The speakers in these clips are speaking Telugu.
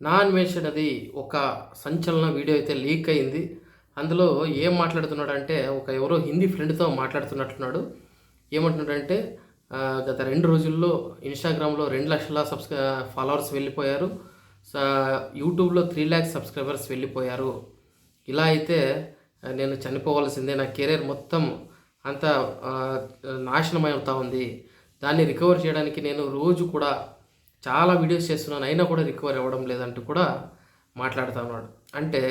నా అన్వేషణ అది ఒక సంచలన వీడియో అయితే లీక్ అయింది. అందులో ఏం మాట్లాడుతున్నాడంటే ఒక ఎవరో హిందీ ఫ్రెండ్తో మాట్లాడుతున్నట్టున్నాడు. ఏమంటున్నాడంటే గత రెండు రోజుల్లో ఇన్స్టాగ్రామ్లో రెండు లక్షల సబ్స్క్రై ఫాలోవర్స్ వెళ్ళిపోయారు. యూట్యూబ్లో త్రీ ల్యాక్స్ సబ్స్క్రైబర్స్ వెళ్ళిపోయారు. ఇలా అయితే నేను చనిపోవాల్సిందే. నా కెరీర్ మొత్తం అంత నాశనమవుతా అవుతా ఉంది. దాన్ని రికవర్ చేయడానికి నేను రోజు కూడా చాలా వీడియోస్ చేస్తున్నాను. అయినా కూడా రికవర్ అవ్వడం లేదంటూ కూడా మాట్లాడుతూ ఉన్నాడు. అంటే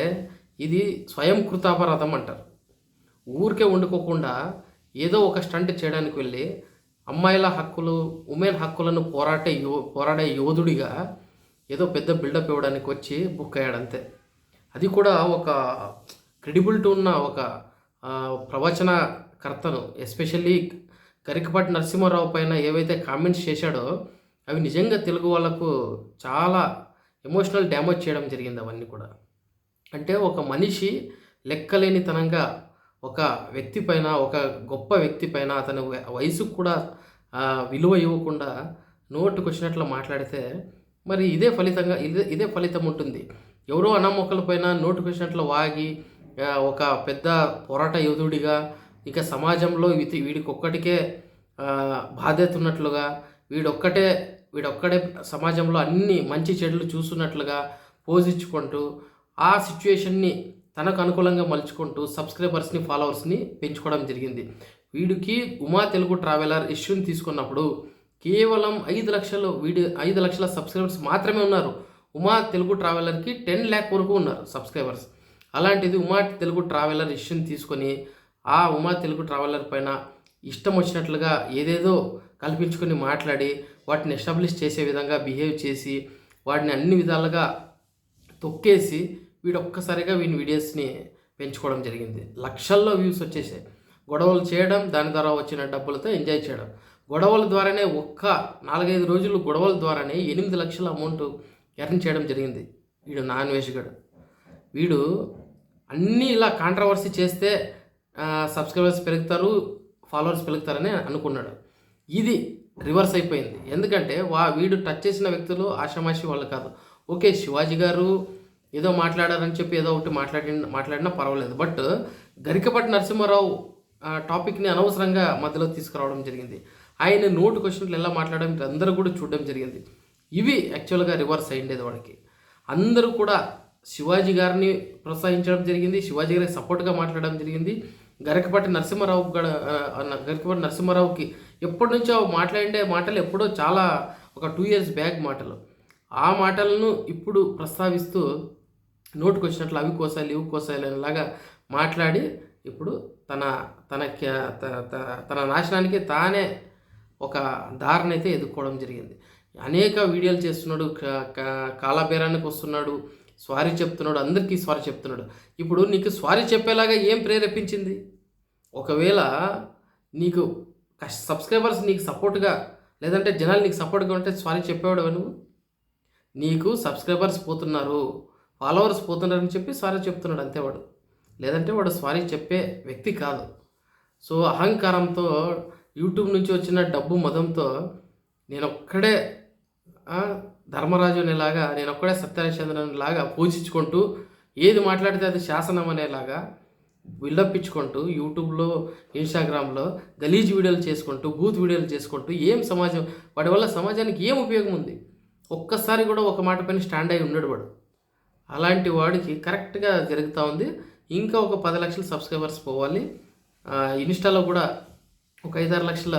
ఇది స్వయం కృతాపరాధం అంటారు. ఊరికే వండుకోకుండా ఏదో ఒక స్టంట్ చేయడానికి వెళ్ళి అమ్మాయిల హక్కులు ఉమెన్ హక్కులను పోరాటే యో పోరాడే యోధుడిగా ఏదో పెద్ద బిల్డప్ ఇవ్వడానికి వచ్చి బుక్ అయ్యాడు అంతే. అది కూడా ఒక క్రెడిబిలిటీ ఉన్న ఒక ప్రవచనకర్తను ఎస్పెషల్లీ కరికపాటి నరసింహారావు పైన ఏవైతే కామెంట్స్ చేశాడో అవి నిజంగా తెలుగు వాళ్ళకు చాలా ఎమోషనల్ డ్యామేజ్ చేయడం జరిగింది అవన్నీ కూడా. అంటే ఒక మనిషి లెక్కలేనితనంగా ఒక వ్యక్తి పైన ఒక గొప్ప వ్యక్తి పైన అతని వయసుకు కూడా విలువ ఇవ్వకుండా నోటుకు వచ్చినట్లు మాట్లాడితే మరి ఇదే ఫలితంగా ఇదే ఇదే ఫలితం ఉంటుంది. ఎవరో అనామొక్కల పైన నోటుకు వచ్చినట్లు వాగి ఒక పెద్ద పోరాట యోధుడిగా ఇంకా సమాజంలో వీటి వీడికి ఒక్కటికే బాధ్యత ఉన్నట్లుగా వీడొక్కటే వీడొక్కడే సమాజంలో అన్ని మంచి చెడులు చూస్తున్నట్లుగా పోజిచ్చుకుంటూ ఆ సిచ్యువేషన్ని తనకు అనుకూలంగా మలుచుకుంటూ సబ్స్క్రైబర్స్ని ఫాలోవర్స్ని పెంచుకోవడం జరిగింది. వీడికి ఉమా తెలుగు ట్రావెలర్ ఇష్యూని తీసుకున్నప్పుడు కేవలం ఐదు లక్షలు వీడి ఐదు లక్షల సబ్స్క్రైబర్స్ మాత్రమే ఉన్నారు. ఉమా తెలుగు ట్రావెలర్కి టెన్ ల్యాక్ వరకు ఉన్నారు సబ్స్క్రైబర్స్ అలాంటిది ఉమా తెలుగు ట్రావెలర్ ఇష్యూని తీసుకొని ఆ ఉమా తెలుగు ట్రావెలర్ పైన ఇష్టం వచ్చినట్లుగా ఏదేదో కల్పించుకొని మాట్లాడి వాటిని ఎస్టాబ్లిష్ చేసే విధంగా బిహేవ్ చేసి వాటిని అన్ని విధాలుగా తొక్కేసి వీడు ఒక్కసారిగా వీని వీడియోస్ని పెంచుకోవడం జరిగింది. లక్షల్లో వ్యూస్ వచ్చేసాయి. గొడవలు చేయడం దాని ద్వారా వచ్చిన డబ్బులతో ఎంజాయ్ చేయడం. గొడవల ద్వారానే ఒక్క నాలుగైదు రోజులు గొడవల ద్వారానే ఎనిమిది లక్షల అమౌంట్ ఎర్న్ చేయడం జరిగింది వీడు నాన్ వేషగాడు వీడు అన్నీ ఇలా కాంట్రవర్సీ చేస్తే సబ్స్క్రైబర్స్ పెరుగుతారు ఫాలోవర్స్ పెరుగుతారని అనుకున్నాడు. ఇది రివర్స్ అయిపోయింది. ఎందుకంటే వా వీడు టచ్ చేసిన వ్యక్తులు ఆషామాషి వాళ్ళు కాదు. ఓకే శివాజీ గారు ఏదో మాట్లాడారని చెప్పి ఏదో ఒకటి మాట్లాడి మాట్లాడినా పర్వాలేదు. బట్ గరికపాటి నరసింహారావు ఆ టాపిక్ని అనవసరంగా మధ్యలో తీసుకురావడం జరిగింది. ఆయన నోటు క్వశ్చన్లు ఎలా మాట్లాడడం అందరూ కూడా చూడడం జరిగింది. ఇవి యాక్చువల్గా రివర్స్ అయ్యిండేది వాడికి. అందరూ కూడా శివాజీ గారిని ప్రోత్సహించడం జరిగింది శివాజీ గారికి సపోర్ట్గా మాట్లాడడం జరిగింది. గరికపాటి నరసింహారావు గడ గరికపాటి నరసింహారావుకి ఎప్పటి నుంచో మాట్లాడే మాటలు ఎప్పుడో చాలా ఒక టూ ఇయర్స్ బ్యాక్ మాటలు. ఆ మాటలను ఇప్పుడు ప్రస్తావిస్తూ నోటుకు వచ్చినట్లు అవి కోసాలి ఇవి కోసాలి అనేలాగా మాట్లాడి ఇప్పుడు తన తన క్యా- తన నాశనానికి తానే ఒక దారిని అయితే ఎదుర్కోవడం జరిగింది. అనేక వీడియోలు చేస్తున్నాడు క- కాలబేరానికి వస్తున్నాడు స్వారీ చెప్తున్నాడు అందరికీ స్వారీ చెప్తున్నాడు. ఇప్పుడు నీకు స్వారీ చెప్పేలాగా ఏం ప్రేరేపించింది? ఒకవేళ నీకు సబ్స్క్రైబర్స్ నీకు సపోర్ట్గా లేదంటే జనాలు నీకు సపోర్ట్గా ఉంటే స్వారీ చెప్పేవాడు నువ్వు? నీకు సబ్స్క్రైబర్స్ పోతున్నారు ఫాలోవర్స్ పోతున్నారని చెప్పి సారీ చెప్తున్నాడు అంతే వాడు. లేదంటే వాడు సారీ చెప్పే వ్యక్తి కాదు. సో అహంకారంతో యూట్యూబ్ నుంచి వచ్చిన డబ్బు మదంతో నేను ఒక్కడే ధర్మరాజునిలాగా నేను ఒక్కడే సత్యహరిచంద్రన్ లాగా పూజించుకుంటూ ఏది మాట్లాడితే అది శాసనం అనేలాగా బిల్డప్ ఇచ్చుకుంటూ యూట్యూబ్లో ఇన్స్టాగ్రామ్లో గలీజ్ వీడియోలు చేసుకుంటూ బూత్ వీడియోలు చేసుకుంటూ ఏం సమాజం వాడి వల్ల సమాజానికి ఏం ఉపయోగం ఉంది? ఒక్కసారి కూడా ఒక మాట పైన స్టాండ్ అయి ఉన్నాడు వాడు. అలాంటి వాడికి కరెక్ట్గా జరుగుతూ ఉంది. ఇంకా ఒక పది లక్షల సబ్స్క్రైబర్స్ పోవాలి. ఇన్స్టాలో కూడా ఒక ఐదారు లక్షల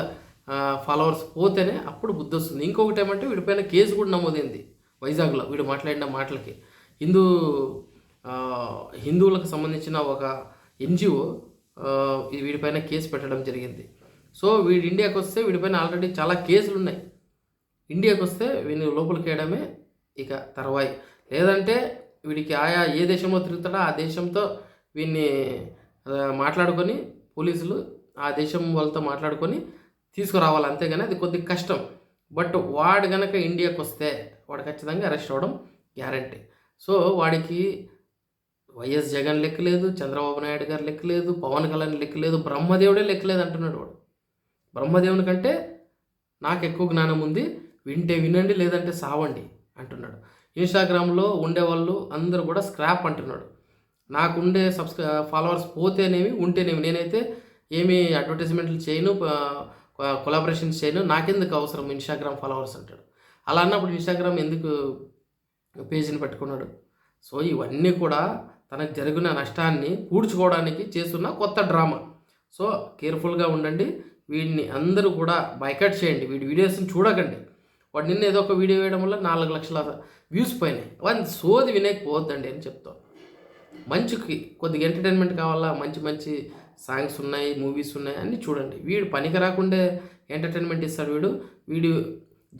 ఫాలోవర్స్ పోతేనే అప్పుడు బుద్ధి వస్తుంది. ఇంకొకటి ఏమంటే వీడిపైన కేసు కూడా నమోదైంది వైజాగ్లో వీడు మాట్లాడిన మాటలకి. హిందూ హిందువులకు సంబంధించిన ఒక ఎన్జిఓ వీడిపైన కేసు పెట్టడం జరిగింది. సో వీడు ఇండియాకి వస్తే వీడిపైన ఆల్రెడీ చాలా కేసులు ఉన్నాయి ఇండియాకి వస్తే వీడిని లోపలికి వేయడమే ఇక తర్వాయి. లేదంటే వీడికి ఆయా ఏ దేశంలో తిరుగుతాడో ఆ దేశంతో వీడిని మాట్లాడుకొని పోలీసులు ఆ దేశం వాళ్ళతో మాట్లాడుకొని తీసుకురావాలి అంతేగాని అది కొద్దిగా కష్టం. బట్ వాడు గనక ఇండియాకి వస్తే వాడు ఖచ్చితంగా అరెస్ట్ అవ్వడం గ్యారంటీ. సో వాడికి వైఎస్ జగన్ లెక్కలేదు చంద్రబాబు నాయుడు గారు లెక్కలేదు పవన్ కళ్యాణ్ లెక్కలేదు బ్రహ్మదేవుడే లెక్కలేదు అంటున్నాడు వాడు. బ్రహ్మదేవుని కంటే నాకు ఎక్కువ జ్ఞానం ఉంది వింటే వినండి లేదంటే సావండి అంటున్నాడు. ఇన్స్టాగ్రామ్లో ఉండేవాళ్ళు అందరూ కూడా స్క్రాప్ అంటున్నాడు. నాకుండే సబ్స్క్రై ఫాలోవర్స్ పోతేనేమి ఉంటేనేమి. నేనైతే ఏమీ అడ్వర్టైజ్మెంట్లు చేయను కొలాబరేషన్స్ చేయను. నాకెందుకు అవసరం? ఇన్స్టాగ్రామ్ ఫాలోవర్స్ అంటాడు. అలా అన్నప్పుడు ఇన్స్టాగ్రామ్ ఎందుకు పేజీని పెట్టుకున్నాడు? సో ఇవన్నీ కూడా తనకు జరిగిన నష్టాన్ని పూడ్చుకోవడానికి చేస్తున్న కొత్త డ్రామా సో కేర్ఫుల్గా ఉండండి. వీడిని అందరూ కూడా బైకట్ చేయండి. వీడి వీడియోస్ని చూడకండి. వాడు నిన్న ఏదో ఒక వీడియో వేయడం వల్ల నాలుగు లక్షల వ్యూస్ పోయినాయి. వాడిని సోది వినేకపోవద్దండి అని చెప్తాను. మంచికి కొద్దిగా ఎంటర్టైన్మెంట్ కావాలా? మంచి మంచి సాంగ్స్ ఉన్నాయి మూవీస్ ఉన్నాయి అన్నీ చూడండి. వీడు పనికి రాకుండా ఎంటర్టైన్మెంట్ ఇస్తాడు వీడు. వీడు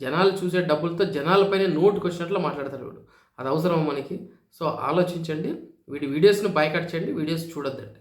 జనాలు చూసే డబ్బులతో జనాలపైన నోటుకు వచ్చినట్లు మాట్లాడతాడు వీడు. అది అవసరమా మనకి? సో ఆలోచించండి. వీడి వీడియోస్ని బైకట్ చేయండి వీడియోస్ చూడొద్దండి.